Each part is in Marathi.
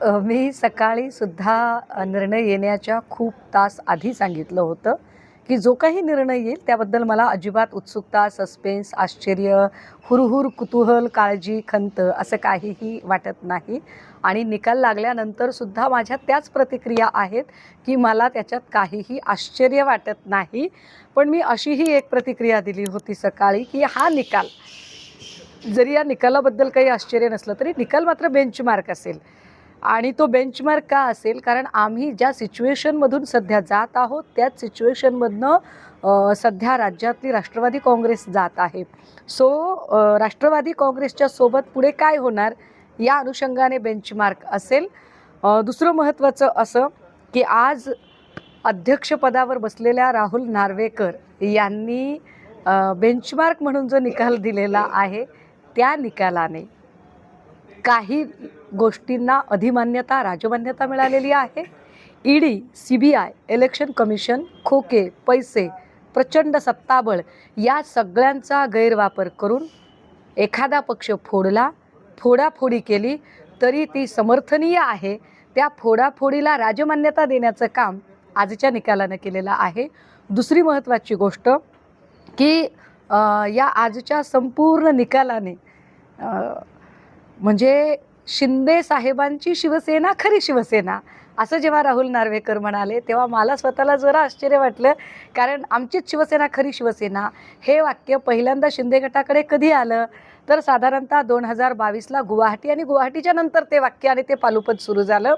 मी सकाळी सुद्धा निर्णय येण्याच्या खूप तास आधी सांगितलं होतं की जो काही निर्णय येईल त्याबद्दल मला अजिबात उत्सुकता सस्पेन्स आश्चर्य हुरहुर कुतूहल काळजी खंत असं काहीही वाटत नाही. आणि निकाल लागल्यानंतर सुद्धा माझ्या त्याच प्रतिक्रिया आहेत की मला त्याच्यात काहीही आश्चर्य वाटत नाही. पण मी अशीही एक प्रतिक्रिया दिली होती सकाळी की हा निकाल जरी या निकालाबद्दल काही आश्चर्य नसलं तरी निकाल मात्र बेंचमार्क असेल. आणि तो बेंचमार्क का असेल? कारण आम्ही ज्या सिच्युएशनमधून सध्या जात आहोत त्याच सिच्युएशनमधनं सध्या राज्यातली राष्ट्रवादी काँग्रेस जात आहे. सो राष्ट्रवादी काँग्रेसच्या सोबत पुढे काय होणार? या अनुषंगाने बेंचमार्क असेल. दुसरं महत्त्वाचं असं की आज अध्यक्षपदावर बसलेल्या राहुल नार्वेकर यांनी बेंचमार्क म्हणून जो निकाल दिलेला आहे त्या निकालाने काही गोष्टींना अधिमान्यता राजमान्यता मिळालेली आहे. ED C B I election commission खोके पैसे प्रचंड सत्ताबळ या सगळ्यांचा गैरवापर करून एखादा पक्ष फोडला फोडाफोडी केली तरी ती समर्थनीय आहे. त्या फोडाफोडीला राजमान्यता देण्याचं काम आजच्या निकालानं केलेलं आहे. दुसरी महत्त्वाची गोष्ट की या आजच्या संपूर्ण निकालाने म्हणजे शिंदे साहेबांची शिवसेना खरी शिवसेना. असं जेव्हा राहुल नार्वेकर म्हणाले तेव्हा मला स्वतःला जरा आश्चर्य वाटलं. कारण आमचीच शिवसेना खरी शिवसेना. हे वाक्य पहिल्यांदा शिंदे गटाकडे कधी आलं? तर साधारणतः दोन हजार बावीसला गुवाहाटी आणि गुवाहाटीच्या नंतर ते वाक्य आणि ते पालुपद सुरू झालं.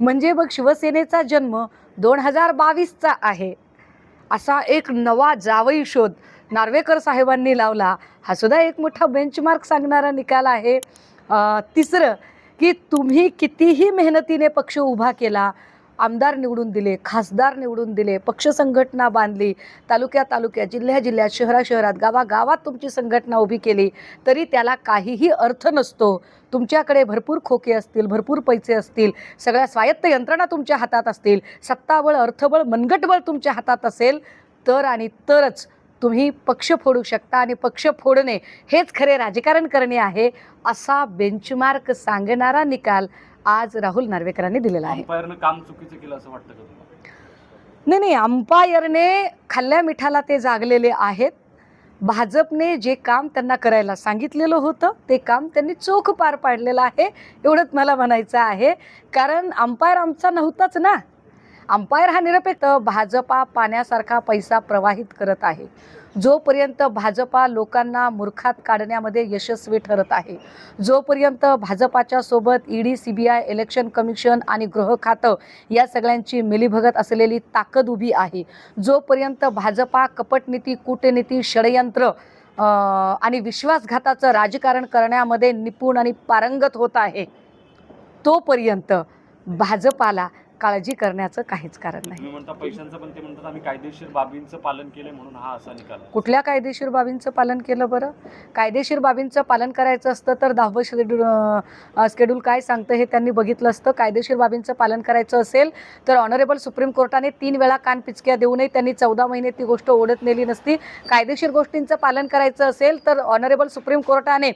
म्हणजे मग शिवसेनेचा जन्म दोन हजार बावीसचा आहे. असा एक नवा जावई शोध नार्वेकर साहेबांनी लावला. हा सुद्धा एक मोठा बेंचमार्क सांगणारा निकाल आहे. तिसरं की तुम्ही कितीही मेहनतीने पक्ष उभा केला आमदार निवडून दिले खासदार निवडून दिले पक्ष संघटना बांधली तालुक्या तालुक्यात जिल्ह्या जिल्ह्यात शहरा शहरात गावागावात तुमची संघटना उभी केली तरी त्याला काहीही अर्थ नसतो. तुमच्याकडे भरपूर खोके असतील भरपूर पैसे असतील सगळ्या स्वायत्त यंत्रणा तुमच्या हातात असतील सत्ताबळ अर्थबळ मनगटबळ तुमच्या हातात असेल तर आणि तरच तुम्ही पक्ष फोडू शकता आणि पक्ष फोडणे हेच खरे राजकारण करणे आहे असा बेंचमार्क सांगणारा निकाल आज राहुल नार्वेकरांनी दिलेला आहे. अंपायरनं काम चुकीचं केलं असं वाटतं नाही नाही अंपायरने खाल्ल्या मिठाला ते जागलेले आहेत. भाजपने जे काम त्यांना करायला सांगितलेलं होतं ते काम त्यांनी चोख पार पाडलेलं आहे एवढंच मला म्हणायचं आहे. कारण अंपायर आमचा नव्हताच ना. अंपायर हा निरपेक्ष भाजपा पाण्यासारखा पैसा प्रवाहित करत आहे. जोपर्यंत भाजपा लोकांना मूर्खात काढण्यामध्ये यशस्वी ठरत आहे जोपर्यंत भाजपाच्या सोबत ED C B I election commission आणि गृह खातं या सगळ्यांची मिलीभगत असलेली ताकद उभी आहे जोपर्यंत भाजपा कपटनीती कूटनीती षडयंत्र आणि विश्वासघाताचं राजकारण करण्यामध्ये निपुण आणि पारंगत होत आहे तोपर्यंत भाजपाला काळजी करण्याचं काहीच कारण नाही. म्हणता पैशांचं पण ते म्हणतात आम्ही कायदेशीर बाबींचं पालन केले म्हणून हा असा निकाल आहे. कुठल्या कायदेशीर बाबींचं पालन केलं बरं? कायदेशीर बाबींचं पालन करायचं असतं तर दहावं शेड्यूल शेड्यूल काय सांगतं हे त्यांनी बघितलं असतं. कायदेशीर बाबींचं पालन करायचं असेल तर ऑनरेबल सुप्रीम कोर्टाने तीन वेळा कान पिचक्या देऊनही त्यांनी चौदा महिने ती गोष्ट ओढत नेली नसती. कायदेशीर गोष्टींचं पालन करायचं असेल तर ऑनरेबल सुप्रीम कोर्टाने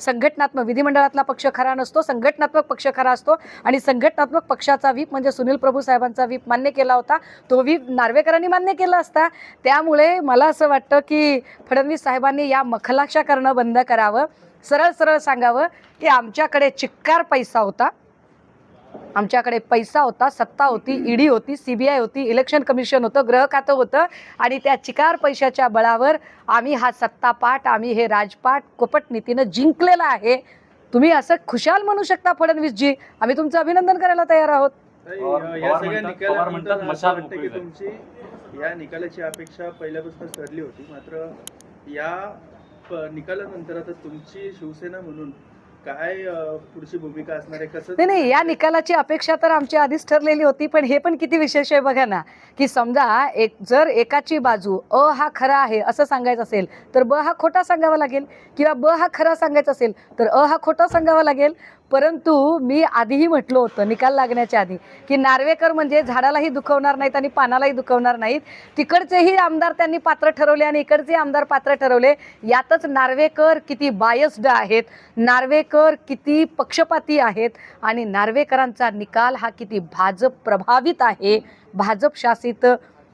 संघटनात्मक विधिमंडळातला पक्ष खरा नसतो संघटनात्मक पक्ष खरा असतो आणि संघटनात्मक पक्षाचा व्हीप म्हणजे सुनील प्रभू साहेबांचा व्हीप मान्य केला होता. तो व्हीप नार्वेकरांनी मान्य केला असता. त्यामुळे मला असं वाटतं की फडणवीस साहेबांनी या मखलाक्षा करणं बंद करावं. सरळ सरळ सांगावं की आमच्याकडे चिक्कार पैसा होता. आमच्याकडे पैसा होता सत्ता होती ईडी होती सी बी आय होती इलेक्शन कमिशन होतं गृह खातं होतं आणि त्या चिकार पैशाच्या बळावर आम्ही हा सत्तापाठ आम्ही हे राजपाट कपटनीतीनं जिंकलेला आहे. तुम्ही असं खुशाल म्हणू शकता फडणवीसजी. आम्ही तुमचं अभिनंदन करायला तयार आहोत. या सगळ्या निकालानंतर की तुमची या निकालाची अपेक्षा पहिल्यापासून ठरली होती. मात्र या निकालानंतर आता तुमची शिवसेना म्हणून काय पुढची भूमिका असणार आहे? कसं नाही नाही या निकालाची अपेक्षा तर आमची आधीच ठरलेली होती पण हे पण किती विशेष आहे बघा ना की समजा एक जर एकाची बाजू अ हा खरा आहे असं सांगायचं असेल तर ब हा खोटा सांगावा लागेल किंवा ब हा खरा सांगायचा असेल तर अ हा खोटा सांगावा लागेल परंतु मी आधीही म्हटलं होतं निकाल लागण्याच्या आधी की नार्वेकर म्हणजे झाडालाही दुखवणार नाहीत आणि पानालाही दुखवणार नाहीत. तिकडचेही आमदार त्यांनी पात्र ठरवले आणि इकडचे आमदार पात्र ठरवले. यातच नार्वेकर किती बायस्ड आहेत नार्वेकर किती पक्षपाती आहेत आणि नार्वेकरांचा निकाल हा किती भाजप प्रभावित आहे भाजप शासित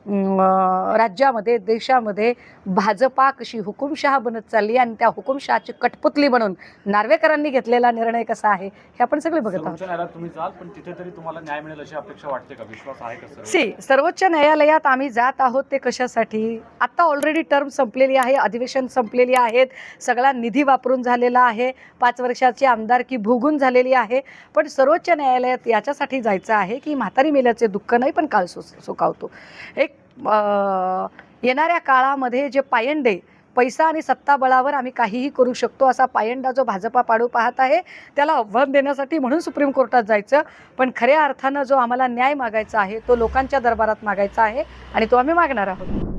राज्यामध्ये देशामध्ये भाजपा कशी हुकुमशहा बनत चालली आणि त्या हुकुमशहाची कठपुतली बनून नार्वेकरांनी घेतलेला निर्णय कसा आहे हे आपण सगळे बघत आहोत. सी सर्वोच्च न्यायालयात आम्ही जात आहोत ते कशासाठी? आत्ता ऑलरेडी टर्म संपलेली आहे अधिवेशन संपलेली आहेत सगळा निधी वापरून झालेला आहे पाच वर्षाची आमदारकी भोगून झालेली आहे पण सर्वोच्च न्यायालयात याच्यासाठी जायचं आहे की म्हातारी मेल्याचे दुःख नाही पण काळ सु सुकावतो एक येणाऱ्या काळामध्ये जे पायंडे पैसा आणि सत्ताबळावर आम्ही काहीही करू शकतो असा पायंडा जो भाजपा पाडू पाहत आहे त्याला आव्हान देण्यासाठी म्हणून सुप्रीम कोर्टात जायचं. पण खऱ्या अर्थानं जो आम्हाला न्याय मागायचा आहे तो लोकांच्या दरबारात मागायचा आहे आणि तो आम्ही मागणार आहोत.